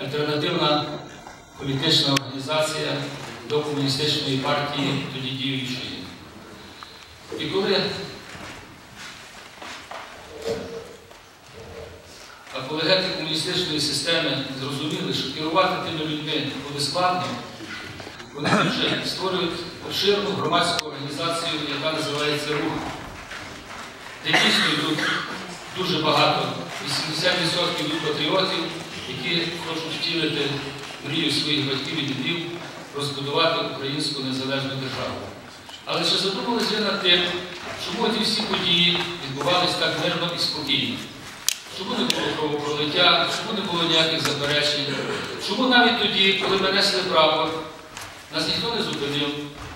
альтернативна політична організація до комуністичної партії тоді діючої. І коли апологети комуністичної системи зрозуміли, що керувати тими людьми буде складно, вони вже створюють обширну громадську організацію, яка називається рух. Де дійсно йдуть дуже багато, 80% йдуть патріотів, які хочуть втілити мрію своїх батьків і дідів розбудувати українську незалежну державу. Але чи задумались ви над тим, чому ті всі події відбувалися так мирно і спокійно? Чому не було кровопролиття, чому не було ніяких заперечень? Чому навіть тоді, коли ми несли прапор, нас ніхто не зупинив?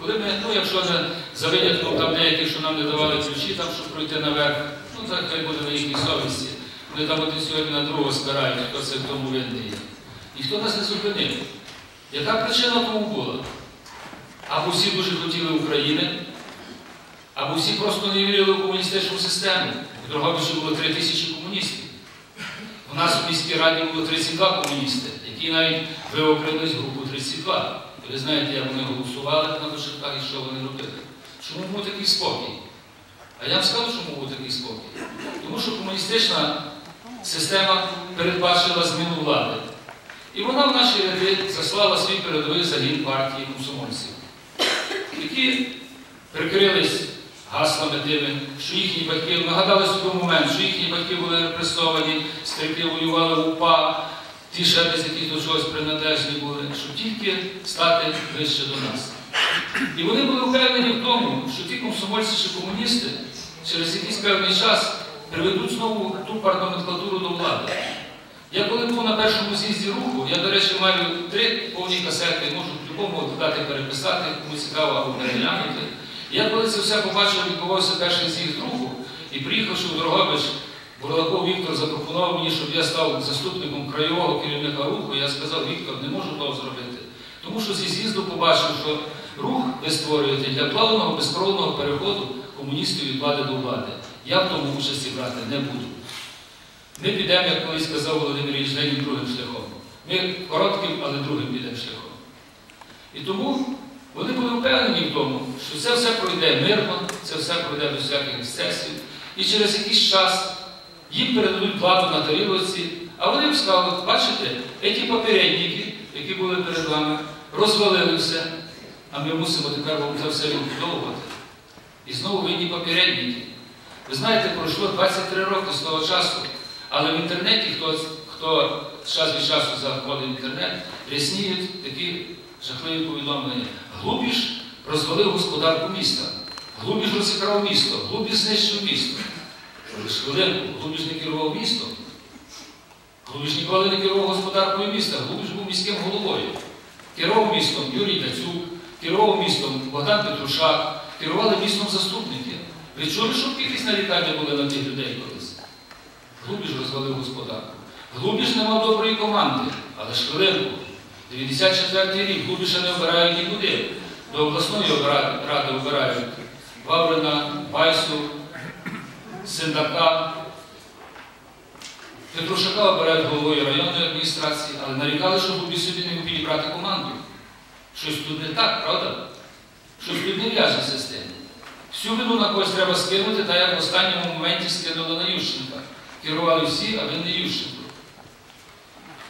Коли ми, ну якщо не за винятком там деяких, що нам не давали ключі, там, щоб пройти наверх, ну так хай буде на їхній совісті. Вони там один сьогодні на другого спирають, хто це в тому винний. Ніхто нас не зупинив. Яка причина тому була? Або всі дуже хотіли України, або всі просто не вірили в комуністичну систему. В Дрогобичі було 3 тисячі комуністів. У нас в міській раді було 32 комуністи, які навіть виокремились групу 32. Ви знаєте, як вони голосували на вишивках і що вони робили. Чому був такий спокій? А я вам скажу, чому був такий спокій. Тому що комуністична система передбачила зміну влади. І вона в наші ряди заслала свій передовий загін партії комсомольців, які прикрились гаслами тими, що їхні батьки, нагадали собі момент, що їхні батьки були репресовані, стрільки воювали в УПА, ті ще десь які до чогось приналежні були, щоб тільки стати вище до нас. І вони були впевнені в тому, що ті комсомольці чи комуністи через якийсь певний час приведуть знову ту парламентлатуру до влади. Я коли був на першому з'їзді руху, я, до речі, маю три повні касети, можу будь-якому додати переписати, кому цікаво або переглянути. Я коли це все побачив, відбувався перший з'їзд руху і приїхавши в Дрогобич, Бурлаков Віктор запропонував мені, щоб я став заступником краєвого керівника руху. Я сказав, Віктор, не можу того зробити. Тому що зі з'їзду побачив, що рух ви створюєте для плавного безкровного переходу комуністів від влади до влади. Я в тому участі брати не буду. Ми підемо, як колись сказав Володимир Ілліч Ленін, другим шляхом. Ми коротким, але другим підемо шляхом. І тому вони були впевнені в тому, що це все пройде мирно, це все пройде без всяких ексцесів. І через якийсь час їм передадуть владу на тарілоці, а вони б сказали, бачите, ті попередники, які були перед вами, розвалили все, а ми мусимо тепер вам це все відбудовувати. І знову винні попередники. Ви знаєте, пройшло 23 роки з того часу, але в інтернеті, хто, хто час від часу заходить в інтернет, рясніють такі жахливі повідомлення. Глубіш розвалив господарку міста, Глубіш розікрав місто, Глубіш знищив місто. Ж хвилинку, Глубіш не керував містом. Глубіш ніколи не керував господаркою міста, Глубіш був міським головою. Керував містом Юрій Тацюк, керував містом Богдан Петрушак, керували містом заступники. Ви чули, що якісь нарікання були на тих людей колись? Глубіш розвалив господарку. Глубіш не мав доброї команди, але ж хвилинку. 94-й рік Глубіша не обирають нікуди. До обласної ради обирають Ваврина, Байсу, Синдака. Петрушака обирають головою районної адміністрації, але нарікали, що Глубіш собі не міг підібрати команду. Щось тут не так, правда? Щось не в'яжеться з тим. Всю вину на когось треба скинути, та як в останньому моменті скинули на Ющенка. Керували всі, а ви не Ющенко.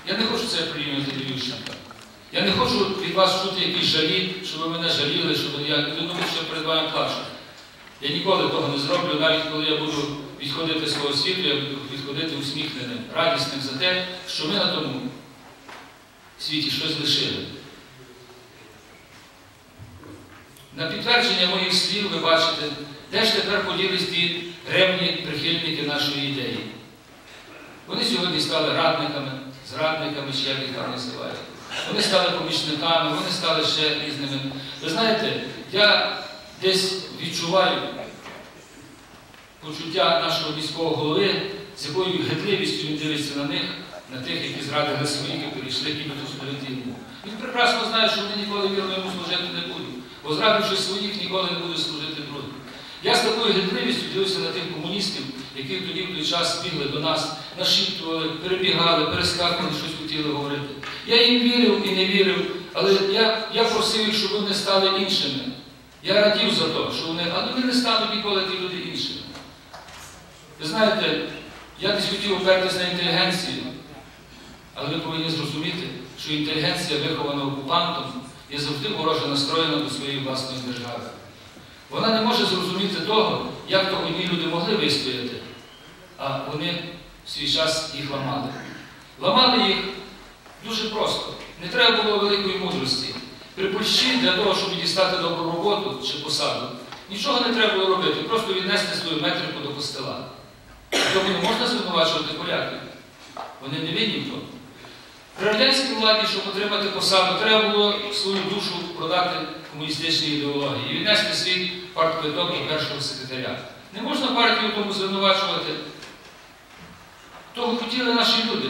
Я не хочу це прийняти до Ющенка. Я не хочу від вас чути якісь жалі, щоб ви мене жаліли, щоб я не думаю, що перед вами плачу. Я ніколи того не зроблю, навіть коли я буду відходити з свого світу, я буду відходити усміхненим, радісним за те, що ми на тому світі щось лишили. На підтвердження моїх слів ви бачите, де ж тепер поділись ті ревні прихильники нашої ідеї. Вони сьогодні стали радниками, зрадниками, чи як їх там називають. Вони стали помічниками, вони стали ще різними. Ви знаєте, я десь відчуваю почуття нашого міського голови, з якою гидливістю він дивиться на них, на тих, які зрадили своїх і перейшли йому. Він прекрасно знає, що вони ніколи вірно йому бо зрадивши своїх, ніколи не буде служити другим. Я з такою гидливістю дивився на тих комуністів, які тоді в той час бігли до нас, нашіптували, перебігали, перескакували, щось хотіли говорити. Я їм вірив і не вірив, але я, я просив їх, щоб вони стали іншими. Я радів за те, що вони, але вони не стануть ніколи ті люди іншими. Ви знаєте, я десь хотів опертися на інтелігенцію, але ви повинні зрозуміти, що інтелігенція, вихована окупантом, є завжди вороже настроєна до своєї власної держави. Вона не може зрозуміти того, як то одні люди могли вистояти, а вони в свій час їх ламали. Ламали їх дуже просто. Не треба було великої мудрості. При Польщі для того, щоб дістати добру роботу чи посаду, нічого не треба було робити, просто віднести свою метрику до костела. Тому не можна звинувачувати поляків. Вони не винні в тому. При радянській владі, щоб отримати посаду, треба було свою душу продати комуністичній ідеології і віднести свій партквиток до першого секретаря. Не можна партію тому звинувачувати. Того хотіли наші люди.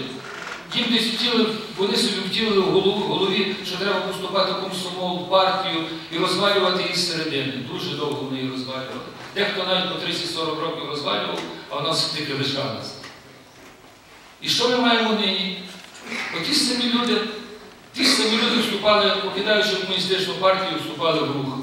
Їм десь втіли, вони собі втілили в голову- голові, що треба поступати в комсомол, партію і розвалювати її зсередини. Дуже довго вони її розвалювали. Дехто навіть по 30-40 років розвалював, а вона все таки лишалася. І що ми маємо нині? Оті самі люди, ті самі люди вступали, покидаючи комуністичну партію, вступали в рух.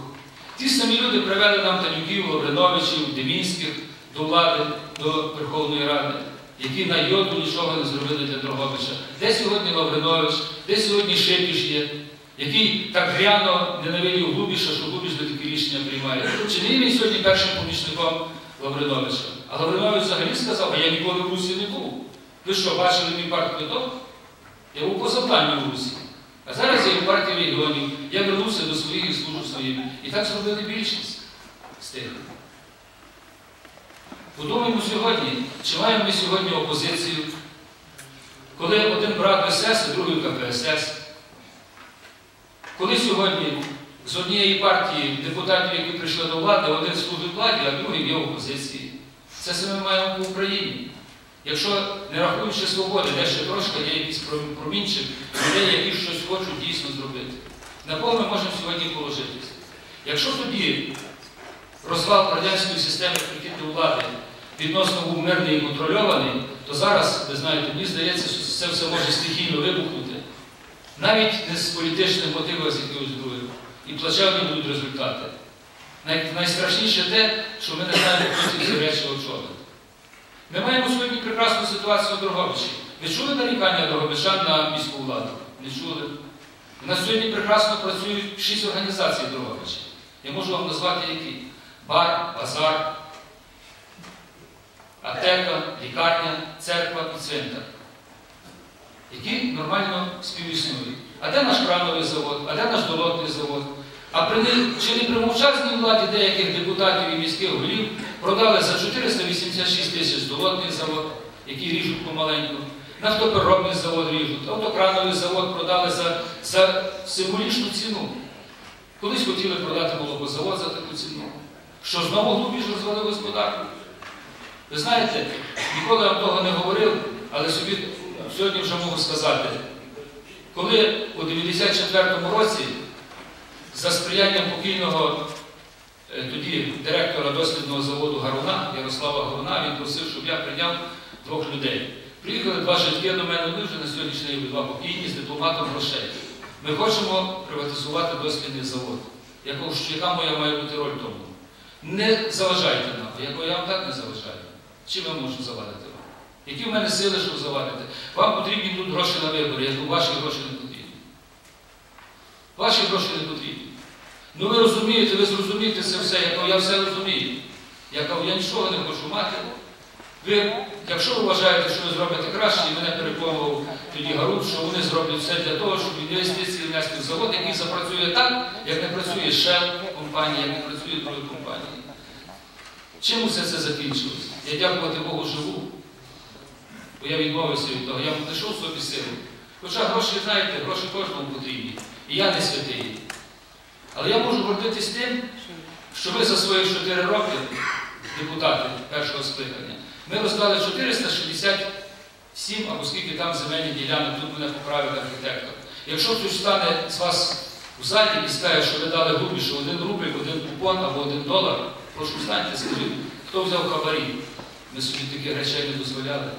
Ті самі люди привели нам Танюків, Лавриновичів, Демінських до влади, до Верховної Ради, які на йоду нічого не зробили для Дрогобича. Де сьогодні Лавринович, де сьогодні Шепіш є, який так гряно ненавидів Губіша, що Губіш до такі рішення приймає. Чи не є він сьогодні першим помічником Лавриновича? А Лавринович взагалі сказав, а я ніколи в Русі не був. Ви що, бачили мій партквиток? Я був по в Русі. А зараз я в партії регіонів, я вернувся до своїх і служу своїм. І так зробили більшість з тих. Подумаємо сьогодні, чи маємо ми сьогодні опозицію, коли один брат СС, а другий КПСС. Коли сьогодні з однієї партії депутатів, які прийшли до влади, один служить владі, а другий є в опозиції. Це саме маємо по Україні. Якщо не рахуючи свободи, де ще трошки є пром- промінчик людей, які щось хочуть дійсно зробити. На кого ми можемо сьогодні положитися? Якщо тоді розвал радянської системи прихід влади відносно був мирний і контрольований, то зараз, ви знаєте, мені здається, що це все може стихійно вибухнути. Навіть не з політичних мотивів, з якихось других. І плачевні будуть результати. Най- найстрашніше те, що ми не знаємо, хто ці речі очолить. Ми маємо сьогодні прекрасну ситуацію в Дрогобичі. Ви чули нарікання Дрогобичан на міську владу? Не чули. У нас сьогодні прекрасно працюють шість організацій в Дрогобичі. Я можу вам назвати які. Бар, базар, аптека, лікарня, церква і центр. Які нормально співіснують. А де наш крановий завод, а де наш долотний завод? А при не- чи не при мовчазній владі деяких депутатів і міських голів продали за 486 тисяч долотний завод, який ріжуть помаленьку, нафтопереробний завод ріжуть, автокрановий завод продали за, за символічну ціну. Колись хотіли продати молокозавод за таку ціну. Що знову глубіше розвалив господарку. Ви знаєте, ніколи вам того не говорив, але собі сьогодні вже можу сказати. Коли у 94-му році за сприянням покійного тоді директора дослідного заводу Гаруна, Ярослава Гаруна, він просив, щоб я прийняв двох людей. Приїхали два житки до мене, ми вже на сьогоднішній день два покійні з дипломатом грошей. Ми хочемо приватизувати дослідний завод. Якого ж- яка моя має бути роль тому? Не заважайте нам, якого я вам так не заважаю. Чим я можу завадити вам? Які в мене сили, щоб завадити? Вам потрібні будуть гроші на вибори, як ваші гроші не потрібні. Ваші гроші не потрібні. Ну ви розумієте, ви зрозумієте це все, я кажу, я все розумію. Я кажу, я нічого не хочу мати. Ви, якщо ви вважаєте, що ви зробите краще, і мене переконував тоді Гарут, що вони зроблять все для того, щоб інвестиції внести в завод, який запрацює так, як не працює Shell компанія, як не працює другі компанії. Чим усе це закінчилось? Я дякувати Богу живу, бо я відмовився від того, я знайшов собі силу. Хоча гроші, знаєте, гроші кожному потрібні. І я не святий. Але я можу гордитись тим, що ви за свої 4 роки, депутати першого скликання, ми роздали 467 або скільки там земельних ділянок, тут мене поправив архітектор. Якщо хтось стане з вас у залі і скаже, що ви дали грубі, що один рубль, один купон або один долар, прошу встаньте, скажіть, хто взяв хабарі. Ми собі таких речей не дозволяли.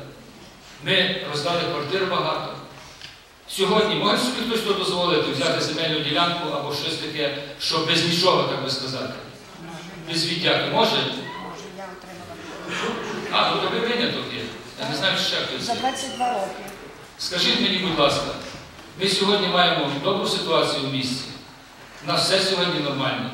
Ми роздали квартир багато. Сьогодні може собі хтось то дозволити взяти земельну ділянку або щось таке, що без нічого, так би сказати. Без віддяки може? А, ну то ви виняток є. Я не знаю, ще хтось. за 22 роки. Скажіть мені, будь ласка, ми сьогодні маємо добру ситуацію в місті. У нас все сьогодні нормально.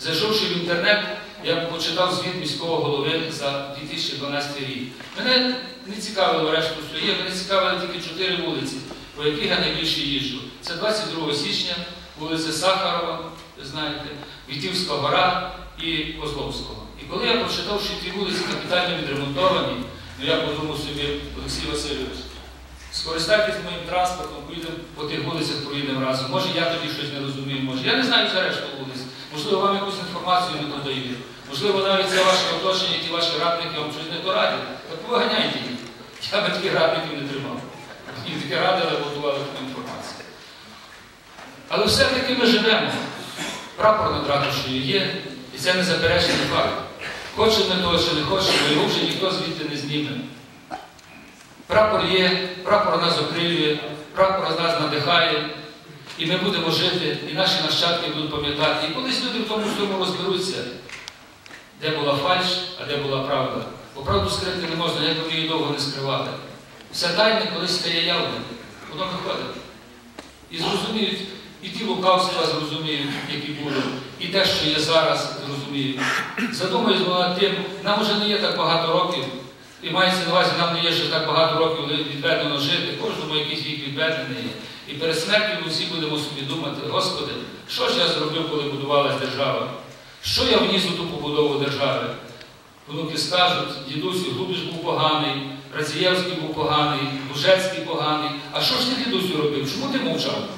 Зайшовши в інтернет, я почитав звіт міського голови за 2012 рік. Мене не цікавило решту своє, мене цікавили тільки чотири вулиці, по яких я найбільше їжджу. Це 22 січня, вулиця Сахарова, знаєте, Вітівська гора і Козловського. І коли я прочитав, що ті вулиці капітально відремонтовані, ну я подумав собі, Олексій Васильович, скористайтесь моїм транспортом, поїдемо по тих вулицях, проїдемо разом. Може, я тоді щось не розумію, може. Я не знаю за решту вулиць. Можливо, вам якусь інформацію не подають. Можливо, навіть це ваше оточення, ті ваші радники вам щось не порадять. Так повиганяйте їх. Я би таких радників не тримав. Мені таке радили, готували таку інформацію. Але все-таки ми живемо. Прапор над ратушею є, і це не заперечений факт. Хочемо ми того чи не хочемо, його вже ніхто звідти не зніме. Прапор є, прапор нас окрилює, прапор нас надихає, і ми будемо жити, і наші нащадки будуть пам'ятати. І колись люди в тому всьому розберуться, де була фальш, а де була правда. Бо правду скрити не можна, як її довго не скривати. Все тайне колись стає явним, воно виходить. І зрозуміють, і ті лукавства зрозуміють, які були, і те, що є зараз, зрозуміють. Задумаюсь над тим, нам вже не є так багато років, і мається на увазі, нам не є ще так багато років відведено жити, кожному якийсь вік відведений. І перед смертю ми всі будемо собі думати, Господи, що ж я зробив, коли будувалася держава? Що я вніс у ту побудову держави? Внуки скажуть, дідусю, Губіш був поганий, Радзієвський був поганий, Бужецький поганий. А що ж ти, дідусю, робив? Чому ти мовчав?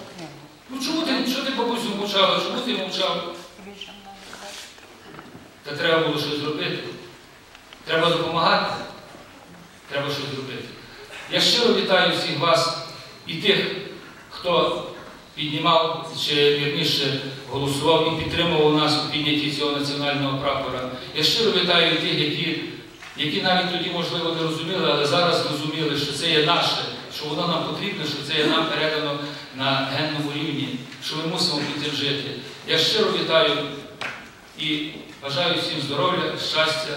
Ну чому ти, що ти бабусю мовчала? Чому ти мовчав? Та треба було щось зробити. Треба допомагати. Треба щось зробити. Я щиро вітаю всіх вас і тих, хто піднімав чи вірніше голосував і підтримував нас у піднятті цього національного прапора. Я щиро вітаю тих, які, які навіть тоді, можливо, не розуміли, але зараз зрозуміли, що це є наше, що воно нам потрібне, що це є нам передано на генному рівні, що ми мусимо під жити. Я щиро вітаю і бажаю всім здоров'я, щастя,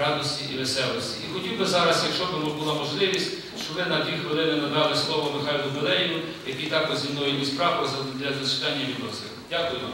радості і веселості. І хотів би зараз, якщо б була можливість, щоб ви на дві хвилини надали слово Михайлу Белеєву, який також зі мною прапор для зачитання відносин. Дякую вам.